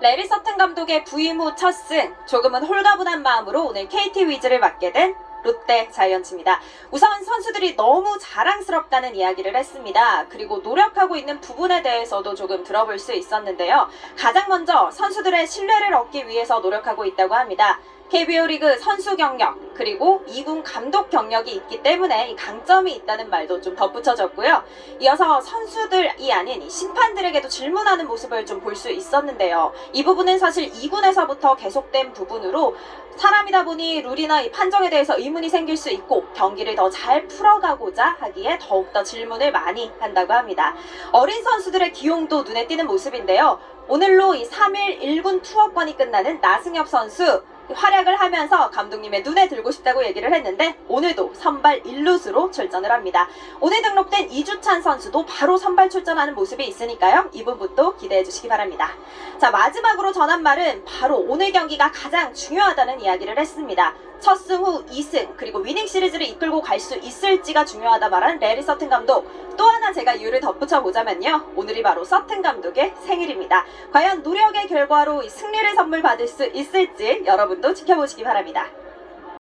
레리 서튼 감독의 부임 후 첫 승, 조금은 홀가분한 마음으로 오늘 KT 위즈를 맡게 된 롯데 자이언츠입니다. 우선 선수들이 너무 자랑스럽다는 이야기를 했습니다. 그리고 노력하고 있는 부분에 대해서도 조금 들어볼 수 있었는데요. 가장 먼저 선수들의 신뢰를 얻기 위해서 노력하고 있다고 합니다. KBO 리그 선수 경력 그리고 2군 감독 경력이 있기 때문에 이 강점이 있다는 말도 좀 덧붙여졌고요. 이어서 선수들이 아닌 이 심판들에게도 질문하는 모습을 좀 볼 수 있었는데요. 이 부분은 사실 2군에서부터 계속된 부분으로 사람이다 보니 룰이나 이 판정에 대해서 의문이 생길 수 있고 경기를 더 잘 풀어가고자 하기에 더욱더 질문을 많이 한다고 합니다. 어린 선수들의 기용도 눈에 띄는 모습인데요. 오늘로 이 3일 1군 투어권이 끝나는 나승엽 선수 활약을 하면서 감독님의 눈에 들고 싶다고 얘기를 했는데 오늘도 선발 1루수로 출전을 합니다. 오늘 등록된 이주찬 선수도 바로 선발 출전하는 모습이 있으니까요. 이 부분도 기대해 주시기 바랍니다. 자 마지막으로 전한 말은 바로 오늘 경기가 가장 중요하다는 이야기를 했습니다. 첫 승 후 2승 그리고 위닝 시리즈를 이끌고 갈 수 있을지가 중요하다 말한 레리 서튼 감독. 또 하나 제가 이유를 덧붙여 보자면요. 오늘이 바로 서튼 감독의 생일입니다. 과연 노력의 결과로 이 승리를 선물 받을 수 있을지 여러분도 지켜보시기 바랍니다